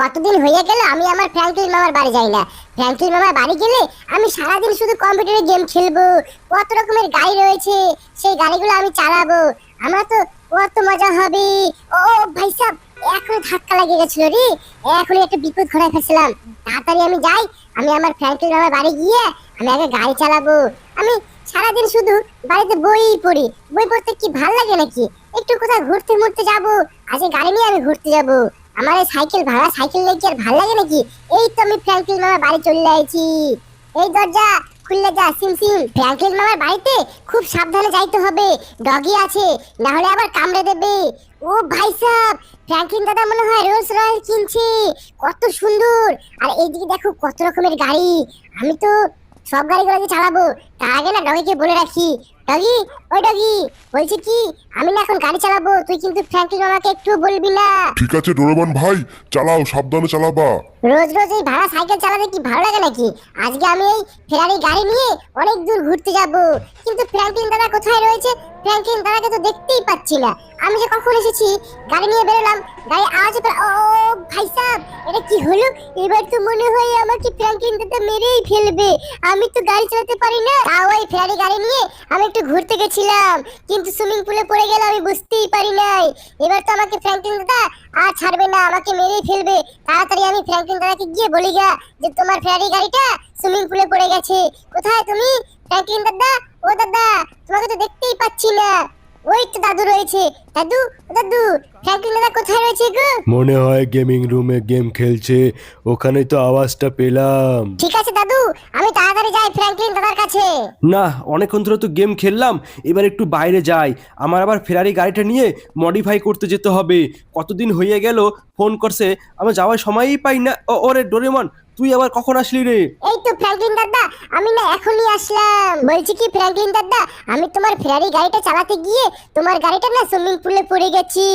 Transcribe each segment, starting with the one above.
কতদিন হয়ে গেল আমি আমার ফ্র্যাঙ্কলিন মামার বাড়ি যাই না। ফ্র্যাঙ্কলিন মামার বাড়ি গেলে আমি সারাদিন শুধু কম্পিউটারে গেম খেলব, কত রকমের গাড়ি রয়েছে, সেই গাড়িগুলো আমি চালাবো। আমার তো কত মজা হবে। ও ভাই সাহেব এখন ধাক্কা লেগে গেছিল রে। এখন একটা বিপদ ঘটায় ফেলছিলাম। তাড়াতাড়ি আমি যাই, আমি আমার ফ্র্যাঙ্কলিন মামার বাড়ি গিয়ে আমি আগে গাড়ি চালাবো। আমি সারাদিন শুধু বাড়িতে বই পড়ি। বই পড়তে কি ভালো লাগে নাকি? একটু কোথাও ঘুরতে মুড়তে যাব, আজকে গাড়ি নিয়ে আমি ঘুরতে যাব। আমার এই সাইকেল ভাড়া, সাইকেল লেগে আর ভালো লাগে নাকি? এই তো আমি ফ্র্যাঙ্কলিন মামার বাড়ি চলে আইছি। এই দরজা খুললে যা, সিম সিম। ফ্র্যাঙ্কলিন মামার বাড়িতে খুব সাবধানে যাইতে হবে। ডগি আছে না হলে আবার কামড়ে দেবে। ও ভাই সাহেব ফ্র্যাঙ্কলিন দাদা মনে হয় রোলস রয়েল কিনছে। কত সুন্দর। আর এইদিকে দেখো কত রকমের গাড়ি। আমি তো সব গাড়িগুলো যে চালাবো। তার আগে না ডগিকে বলে রাখি ডগি ওই ডগি বলছি কি আমি না এখন গাড়ি চালাবো তুই কিন্তু ফ্র্যাঙ্কলিন মামাকে একটু বলবি না। ঠিক আছে ডোরেমন ভাই চালাও সাবধানে চালাবা। রোজ রোজ এই ভাড়া সাইকেল চালাতে কি ভালো লাগে নাকি? আজকে আমি এই ফেরারি গাড়ি নিয়ে অনেক দূর ঘুরতে যাব। কিন্তু ফ্র্যাঙ্কলিন দাদা কোথায় রয়েছে? ফ্র্যাঙ্কলিন দাদাকে তো দেখতেই পাচ্ছি না আমি যে কখন এসেছি, গাড়ি নিয়ে বেরোলাম গাড়ি আওয়াজ পেল ও ভাই সাহেব, এটা কি হলো? এবার তো মনে হয় আমাকে ফ্র্যাঙ্কলিন দাদা মেরেই ফেলবে। আমি তো গাড়ি চালাতে পারি না। তাও ওই ফেরারি গাড়ি নিয়ে আমি একটু ঘুরতে গেছিলাম, কিন্তু সুইমিং পুলে পড়ে গেল আমি বুঝতেই পারি নাই। এবার তো আমাকে ফ্র্যাঙ্কলিন দাদা আর ছাড়বে না, আমাকে মেরেই ফেলবে। তাড়াতাড়ি আমি ফ্র্যাঙ্কলিন দাদাকে গিয়ে বলি গা যে, তোমার ফেরারি গাড়িটা সুইমিং পুলে পড়ে গেছে। কোথায় তুমি? ফ্র্যাঙ্কলিন দাদা ও দাদা তোমাকে তো দেখতেই পাচ্ছি না। ওই তো দাদু রয়েছে। দাদু দাদু ফ্র্যাঙ্কলিন দাদা কোথায় রয়েছে গো? মনে হয় গেমিং রুমে গেম খেলছে। ওখানে তো আওয়াজটা পেলাম। ঠিক আছে দাদু আমি তাড়াতাড়ি যাই ফ্র্যাঙ্কলিন দাদার কাছে। না অনেকক্ষণ ধরে তো গেম খেললাম। এবার একটু বাইরে যাই। আমার আবার ফেরারি গাড়িটা নিয়ে মডিফাই করতে যেতে হবে। কতদিন হয়ে গেল ফোন করছে। আমি যাওয়ার সময়ই পাই না। ও ওরে ডোরেমন তুই আবার কখন আসলি রে? এই তো ফ্র্যাঙ্কলিন দাদা আমি না এখনই আসলাম। বলছি কি ফ্র্যাঙ্কলিন দাদা, আমি তোমার ফেরারি গাড়িটা চালাতে গিয়ে তোমার গাড়িটা না সুইমিং পুলে পড়ে গেছি।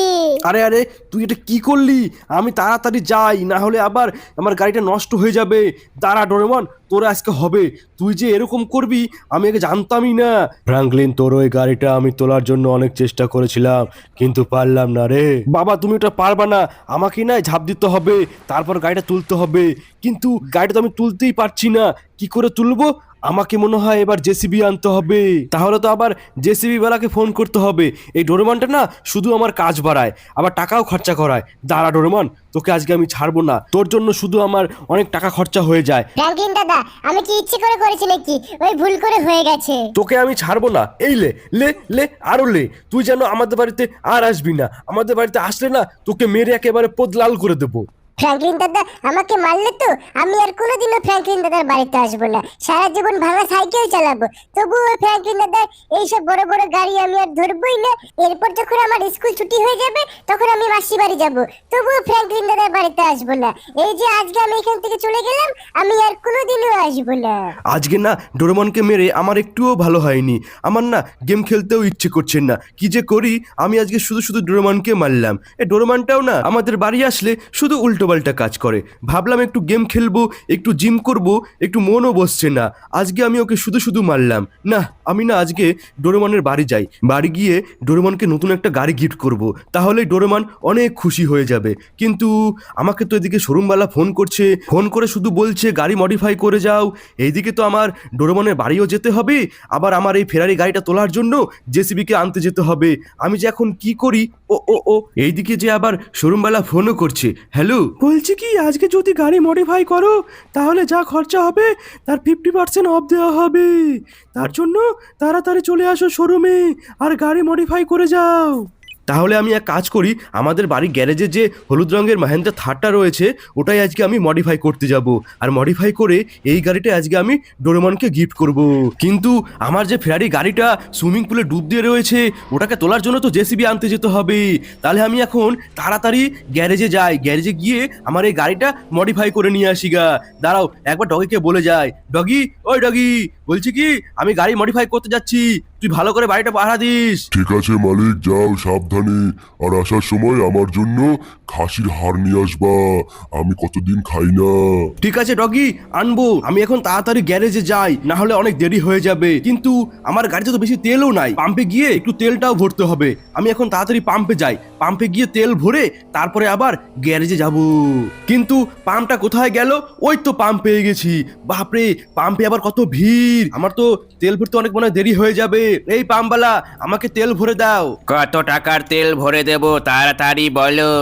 আরে আরে, তুই এটা কি করলি? আমি তাড়াতাড়ি যাই, না হলে আবার আমার গাড়িটা নষ্ট হয়ে যাবে। দাঁড়া, ডোরেমন, তোর আজকে হবে। তুই যে এরকম করবি, আমি আগে জানতামই না। ফ্রাঙ্কলিন তোর ওই গাড়িটা আমি তোলার জন্য অনেক চেষ্টা করেছিলাম, কিন্তু পারলাম না রে। বাবা, তুমি ওটা পারবা না। আমাকে না ঝাঁপ দিতে হবে, তারপর গাড়িটা তুলতে হবে। কিন্তু গাড়িটা তো আমি তুলতেই পারছি না। কি করে তুলবো? আমাকে মনে হয় এবার জেসিবি আনতে হবে। তাহলে তো আবার জেসিবি বেলাকে ফোন করতে হবে। এই ডোরেমনটা না শুধু আমার কাজ বাড়ায় আবার টাকাও খরচা করায়। দাঁড়া ডোরেমন তোকে আজকে আমি ছাড়বো না। তোর জন্য শুধু আমার অনেক টাকা খরচা হয়ে যায়। ফ্র্যাঙ্কলিন দাদা আমি কি ইচ্ছে করে করেছি নাকি? ওই ভুল করে হয়ে গেছে। তোকে আমি ছাড়বো না। এই লে লে লে আরও লে। তুই যেন আমাদের বাড়িতে আর আসবি না। আমাদের বাড়িতে আসলে না তোকে মেরে একেবারে পোদলাল করে দেবো। ফ্র্যাঙ্কলিন দাদা, আমাকে মারলে তো আমি আর কোনোদিনও ফ্র্যাঙ্কলিন দাদার বাড়িতে আসব না। সারা জীবন ভাঙা সাইকেল চালাবো। তবুও ফ্র্যাঙ্কলিন দাদার এইসব বড় বড় গাড়ি আমি আর ধরবই না। এরপর যখন আমার স্কুল ছুটি হয়ে যাবে, তখন আমি মাসি বাড়ি যাব। তবুও ফ্র্যাঙ্কলিন দাদার বাড়িতে আসব না। এই যে আজকে আমি এখান থেকে চলে গেলাম, আমি আর কোনোদিনও আসব না। আজকে না, ডোরেমনকে মেরে আমার একটুও ভালো হয়নি। আমার না গেম খেলতেও ইচ্ছে করছে না। কি যে করি, আমি আজকে শুধু শুধু ডোরেমনকে মারলাম। এই ডোরেমনটাও না আমাদের বাড়ি আসলে শুধু উল্টোপাল্টা কাজ করে। ভাবলাম একটু গেম খেলব, একটু জিম করব, একটু মনও বসছে না। আজকে আমি ওকে শুধু শুধু মারলাম। না, আমি না আজকে ডোরেমনের বাড়ি যাই। বাড়ি গিয়ে ডোরেমনকে নতুন একটা গাড়ি গিফট করব। তাহলে ডোরেমন অনেক খুশি হয়ে যাবে। কিন্তু আমাকে তো এদিকে শোরুমওয়ালা ফোন করছে। ফোন করে শুধু বলছে, গাড়ি মডিফাই করে যাও। এইদিকে তো আমার ডোরেমনের বাড়িও যেতে হবে। আবার আমার এই ফেরারি গাড়িটা তোলার জন্য জেসিবিকে আনতে যেতে হবে। আমি যে এখন কি করি? ও ও ও, এইদিকে যে আবার শোরুমওয়ালা ফোনও করছে। হ্যালো বলছি কি, আজকে যদি গাড়ি মডিফাই করো, তাহলে যা খরচা হবে, তার ফিফটি পার্সেন্ট অফ দেওয়া হবে। তার জন্য তাড়াতাড়ি চলে আসো শোরুমে আর গাড়ি মডিফাই করে যাও। তাহলে আমি এক কাজ করি, আমাদের বাড়ির গ্যারেজে যে হলুদ রঙের মাহেন্দ্রা থারটা রয়েছে, ওটাই আজকে আমি মডিফাই করতে যাব। আর মডিফাই করে এই গাড়িটা আজকে আমি ডোরেমনকে গিফট করব। কিন্তু আমার যে ফেরারি গাড়িটা সুইমিং পুলে ডুব দিয়ে রয়েছে, ওটাকে তোলার জন্য তো জেসিবি আনতে যেতে হবে। তাহলে আমি এখন তাড়াতাড়ি গ্যারেজে যাই। গ্যারেজে গিয়ে আমার এই গাড়িটা মডিফাই করে নিয়ে আসি গা। দাঁড়াও, একবার ডগিকে বলে যাই। ডগি ওই ডগি বলছি কি, আমি গাড়ি মডিফাই করতে যাচ্ছি। তুই ভালো করে বাড়িটা পাহারা দিস। ঠিক আছে মালিক যাও সাবধানে। আর আসার সময় আমার জন্য খাসির হাড় নিয়ে আসবা। আমি কতদিন খাই না। ঠিক আছে ডগি আনব। আমি এখন তাড়াতাড়ি গ্যারেজে যাই না হলে অনেক দেরি হয়ে যাবে। কিন্তু আমার গাড়িতে তো বেশি তেলও নাই। পাম্পে গিয়ে একটু তেলটাও ভরতে হবে। আমি এখন তাড়াতাড়ি পাম্পে যাই। পাম্পে গিয়ে তেল ভরে তারপরে আবার গ্যারেজে যাব। কিন্তু পাম্পটা কোথায় গেল? ওই তো পাম্প পেয়ে গেছি। বাপরে, পাম্পে আবার কত ভিড়। আমার তো তেল ভরতে অনেক মনে দেরি হয়ে যাবে। এই পাম্পওয়ালা, আমাকে তেল ভরে দাও। কত টাকার তেল ভরে দেব, তাড়াতাড়ি বলো।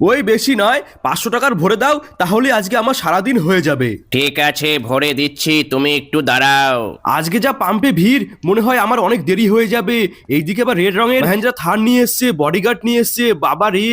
ওই বেশি নয় পাঁচশো টাকার ভরে দাও তাহলে আজকে আমার সারাদিন হয়ে যাবে। ঠিক আছে ভরে দিচ্ছি তুমি একটু দাঁড়াও। আজকে যা পাম্পে ভিড় মনে হয় আমার অনেক দেরি হয়ে যাবে। এইদিকে আবার রেড রঙের ভ্যানজা থার নিয়ে এসছে বডিগার্ড নিয়ে এসছে বাবা রে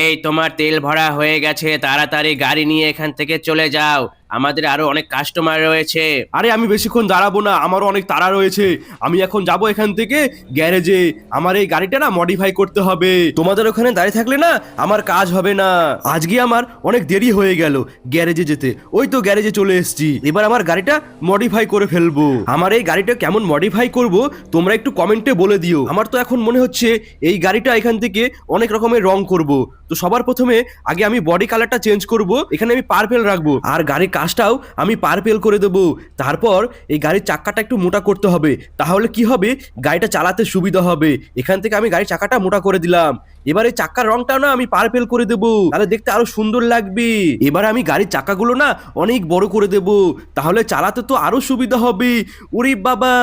এই তোমার তেল ভরা হয়ে গেছে তাড়াতাড়ি গাড়ি নিয়ে এখান থেকে চলে যাও। আমাদের আরও অনেক কাস্টমার রয়েছে। আরে, আমি বেশিক্ষণ দাঁড়াবো না, আমারও অনেক তাড়া রয়েছে। আমি এখন যাব এখান থেকে গ্যারেজে। আমার এই গাড়িটা না মডিফাই করতে হবে। তোমাদের ওখানে দাঁড়িয়ে থাকলে না আমার কাজ হবে না। আজকে আমার অনেক দেরি হয়ে গেল গ্যারেজে যেতে। ওই তো গ্যারেজে চলে এসেছি। এবার আমার গাড়িটা মডিফাই করে ফেলব। আমার এই গাড়িটা কেমন মডিফাই করব, তোমরা একটু কমেন্টে বলে দিও। আমার তো এখন মনে হচ্ছে এই গাড়িটা এখান থেকে অনেক রকমের রং করব। তো সবার প্রথমে আগে আমি বডি কালারটা চেঞ্জ করব। এখানে আমি পার্পেল রাখব। আর গাড়ির কাজটাও আমি পার্পেল করে দেবো। তারপর এই গাড়ির চাকাটা একটু মোটা করতে হবে। তাহলে কি হবে? গাড়িটা চালাতে সুবিধা হবে। এখান থেকে আমি গাড়ির চাকাটা মোটা করে দিলাম। এবার এই চাকার রংটা না আমি পার্পেল করে দেবো। তাহলে দেখতে আরও সুন্দর লাগবে। এবার আমি গাড়ির চাকাগুলো না অনেক বড় করে দেব। তাহলে চালাতে তো আরও সুবিধা হবে। ওরে বাবা,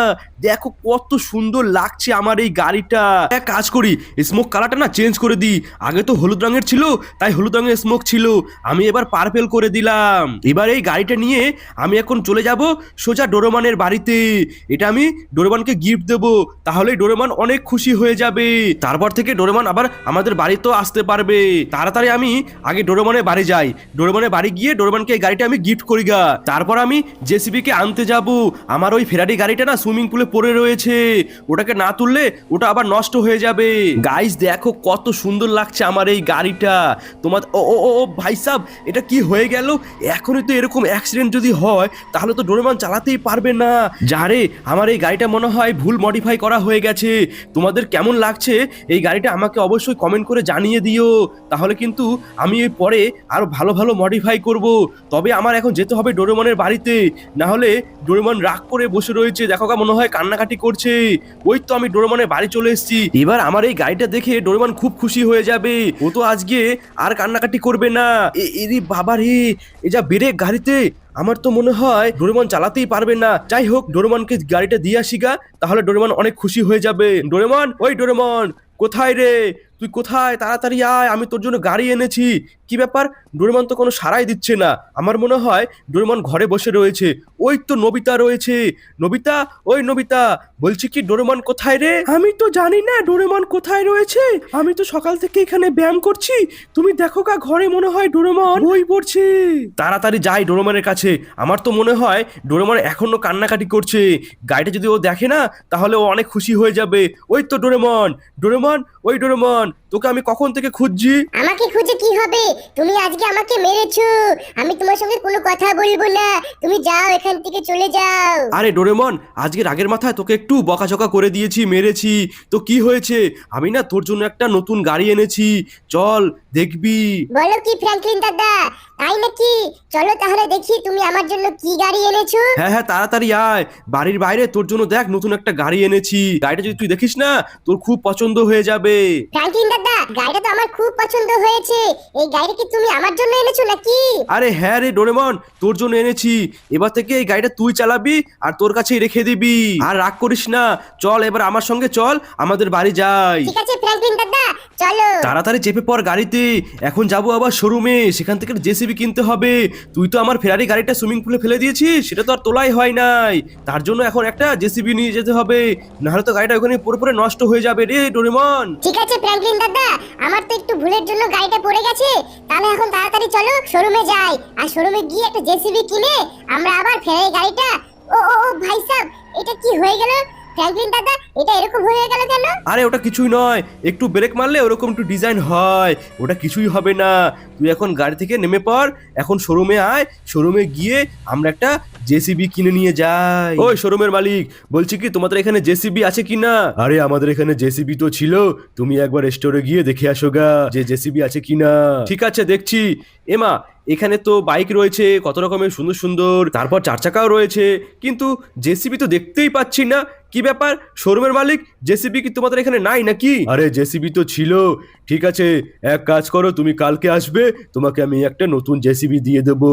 দেখো কত সুন্দর লাগছে আমার এই গাড়িটা। এক কাজ করি স্মোক কালারটা না চেঞ্জ করে দিই। আগে তো হলুদ রঙের ছিল, তাই হলুদ রঙের স্মোক ছিল। আমি এবার পার্পেল করে দিলাম। এবার এই গাড়িটা নিয়ে আমি এখন চলে যাব সোজা ডোরোমানের বাড়িতে। এটা আমি ডোরেমানকে গিফট দেব তাহলে ডোরেমান অনেক খুশি হয়ে যাবে। তারপর থেকে ডোরেমান আবার আমাদের বাড়িতেও আসতে পারবে। তাড়াতাড়ি আমি আগে ডোরোমানের বাড়ি যাই। ডোরেমনের বাড়ি গিয়ে ডোরেমনকে এই গাড়িটা আমি গিফট করি গা। তারপর আমি জেসিবি কে আনতে যাব। আমার ওই ফেরারি গাড়িটা না সুইমিং পুলে পড়ে রয়েছে। ওটাকে না তুললে ওটা আবার নষ্ট হয়ে যাবে। গাইস দেখো কত সুন্দর লাগছে আমার এই গাড়িটা। তোমার ও ও ও, ভাই সাব এটা কি হয়ে গেল? এখনই তো এরকম অ্যাক্সিডেন্ট যদি হয়, তাহলে তো ডোরেমন চালাতেই পারবে না। যারে, আমার এই গাড়িটা মনে হয় ভুল মডিফাই করা হয়ে গেছে। তোমাদের কেমন লাগছে? এই গাড়িটা আমাকে অবশ্যই কমেন্ট করে জানিয়ে দিও। তাহলে কিন্তু আমি এর পরে আরও ভালো ভালো মডিফাই করব। তবে আমার এখন যেতে হবে ডোরেমনের বাড়িতে। না হলে ডোরেমন রাগ করে বসে রয়েছে। দেখো মনে হয় কান্নাকাটি করছে। ওই তো আমি ডোরেমনের বাড়ি চলে এসেছি। এবার আমার এই গাড়িটা দেখে ডোরেমন খুব খুশি হয়ে যাবে। ও তো আজকে আর কান্নাকাটি করবে না। এ- বাবা রে এ যা বেড়ে গাড়িতে আমার তো মনে হয় ডোরেমন চালাতেই পারবে না। যাই হোক, ডোরেমনকে গাড়িটা দিয়ে আসি গা, তাহলে ডোরেমন অনেক খুশি হয়ে যাবে। ডোরেমন, ওই ডোরেমন। কোথায় রে? তুই কোথায়? তাড়াতাড়ি আয় আমি তোর জন্য গাড়ি এনেছি। কি ব্যাপার? ডোরেমন তো কোনো সারাই দিচ্ছে না। আমার মনে হয় ডোরেমন ঘরে বসে রয়েছে। ওই তো নবিতা রয়েছে। নবিতা? ওই নবিতা বলছি কি ডোরেমন কোথায় রে? আমি তো জানি না ডোরেমন কোথায় রয়েছে। আমি তো সকাল থেকে এখানে ব্যায়াম করছি। তুমি দেখো কা ঘরে মনে হয় ডোরেমন বই পড়ছে। তাড়াতাড়ি যাই ডোরেমনের কাছে। আমার তো মনে হয় ডোরেমন এখনও কান্নাকাটি করছে। গাড়িটা যদি ও দেখে না তাহলে ও অনেক খুশি হয়ে যাবে। ওই তো ডোরেমন। ডোরেমন ওই ডোরেমন তোকে আমি কখন থেকে খুঁজছি? আমাকে খুঁজে কি হবে? তুমি আজকে আমাকে মেরেছো। আমি তোমার সঙ্গে কোনো কথা বলব না। তুমি যাও এখান থেকে চলে যাও। আরে ডোরেমন আজকে রাগের মাথায় তোকে একটু বকাঝকা করে দিয়েছি মেরেছি। তো কি হয়েছে? আমি না তোর জন্য একটা নতুন গাড়ি এনেছি। চল দেখবি। বলো কি ফ্র্যাঙ্কলিন দাদা? তাই নাকি? চলো তাহলে দেখি তুমি আমার জন্য কি গাড়ি এনেছো। হ্যাঁ হ্যাঁ তাড়াতাড়ি আয়। বাড়ির বাইরে তোর জন্য দেখ নতুন একটা গাড়ি এনেছি। গাড়িটা যদি তুই দেখিস না তোর খুব পছন্দ হয়ে যাবে। ফ্র্যাঙ্কলিন গাড়িটা তো আমার খুব পছন্দ হয়েছে। এই গাড়ি কি তুমি আমার জন্য এনেছো নাকি? আরে হ্যাঁ রে ডোরেমন তোর জন্য এনেছি। এবার থেকে এই গাড়িটা তুই চালাবি আর তোর কাছেই রেখে দিবি। আর রাগ করিস না চল এবার আমার সঙ্গে চল আমাদের বাড়ি যাই। ঠিক আছে ফ্র্যাঙ্কলিন দাদা চলো। তাড়াতাড়ি চেপে পড় গাড়িতে এখন যাব আবার শোরুমে সেখান থেকে জেসিবি কিনতে হবে। তুই তো আমার ফেরারি গাড়িটা সুইমিং পুলে ফেলে দিয়েছিস সেটা তো আর তোলাই হয় নাই। তার জন্য এখন একটা জেসিবি নিয়ে যেতে হবে। নাহলে তো গাড়িটা ওখানে পুরো পুরো নষ্ট হয়ে যাবে রে ডোরেমন। ঠিক আছে ফ্র্যাঙ্কলিন দাদা আমার তো একটু ভুলের জন্য গাড়িটা পড়ে গেছে। তাহলে এখন তাড়াতাড়ি চলো শোরুমে যাই। আর শোরুমে গিয়ে একটা জেসিবি কিনে আমরা আবার ফেরাই গাড়িটা। ও ও ও, ভাই সাহেব এটা কি হয়ে গেল? ফ্র্যাঙ্কলিন দাদা। এটা এরকম হয়ে গেল কেন? আরে, ওটা কিছুই নয়। একটু ব্রেক মারলে ওরকম একটু ডিজাইন হয়। ওটা কিছুই হবে না। তুই এখন গাড়ি থেকে নেমে পড়। এখন শোরুমে আয়। শোরুমে গিয়ে আমরা একটা জেসিবি কিনে নিয়ে যাই। ওই শোরুমের মালিক, বলছি কি, তোমাদের এখানে জেসিবি আছে কি না? আরে, আমাদের এখানে জেসিবি তো ছিল। তুমি একবার স্টোরে গিয়ে দেখে আসো গা, যে জেসিবি আছে কি না। ঠিক আছে, দেখছি। এমা এখানে তো বাইক রয়েছে, কত রকমের সুন্দর সুন্দর। তারপর চার চাকাও রয়েছে। কিন্তু জেসিবি তো দেখতেই পাচ্ছি না। কি ব্যাপার? শোরুমের মালিক? জেসিবি কি তোমাদের এখানে নাই নাকি? আরে জেসিবি তো ছিল। ঠিক আছে এক কাজ করো তুমি কালকে আসবে তোমাকে আমি একটা নতুন জেসিবি দিয়ে দেবো।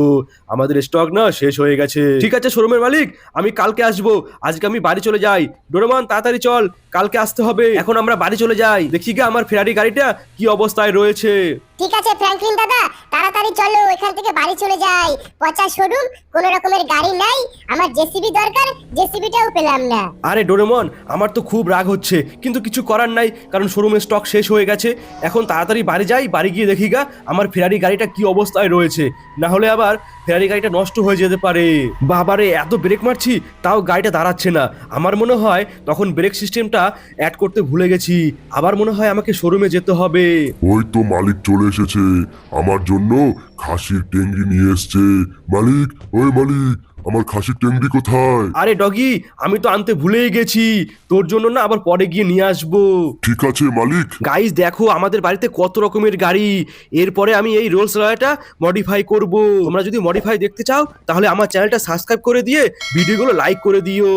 আমাদের স্টক না শেষ হয়ে গেছে। ঠিক আছে শোরুমের মালিক আমি কালকে আসব। আজকে আমি বাড়ি চলে যাই। ডোরেমন তাড়াতাড়ি চল কালকে আসতে হবে। এখন আমরা বাড়ি চলে যাই। দেখি গা আমার ফেরারি গাড়িটা কি অবস্থায় রয়েছে। ঠিক আছে ফ্র্যাঙ্কলিন দাদা তাড়াতাড়ি চলো এখান থেকে বাড়ি চলে যাই। পচা শোরুম কোনো রকমের গাড়ি নাই আমার জেসিবি দরকার জেসিবিটাও পেলাম না। আরে ডোরেমন আমার তো খুব রাগ হচ্ছে কিন্তু কিছু করার নাই কারণ শোরুমের স্টক শেষ হয়ে গেছে। এখন তাড়াতাড়ি বাড়ি যাই বাড়ি গিয়ে দেখি গা আমার ফেরারি গাড়িটা কি অবস্থায় রয়েছে। না হলে আবার ফেরারি গাড়িটা নষ্ট হয়ে যেতে পারে। বাবারে এত ব্রেক মারছি তাও গাড়িটা দাঁড়াচ্ছে না। আমার মনে হয় তখন ব্রেক সিস্টেমটা অ্যাড করতে ভুলে গেছি। আবার মনে হয় আমাকে শোরুমে যেতে হবে। ওই তো মালিক চলে এসেছে। আমার জন্য খাসির টেঙ্গি নিয়ে এসছে। মালিক ওই মালিক আমার খাসির টেঙ্গি কোথায়? আরে ডগি আমি তো আনতে ভুলেই গেছি। তোর জন্য না আবার পরে গিয়ে নিয়ে আসব। ঠিক আছে মালিক। গাইজ দেখো আমাদের বাড়িতে কত রকমের গাড়ি। এরপরে আমি এই রোলস রয়টা মডিফাই করব। তোমরা যদি মডিফাই দেখতে চাও তাহলে আমার চ্যানেলটা সাবস্ক্রাইব করে দিয়ে ভিডিওগুলো লাইক করে দিও।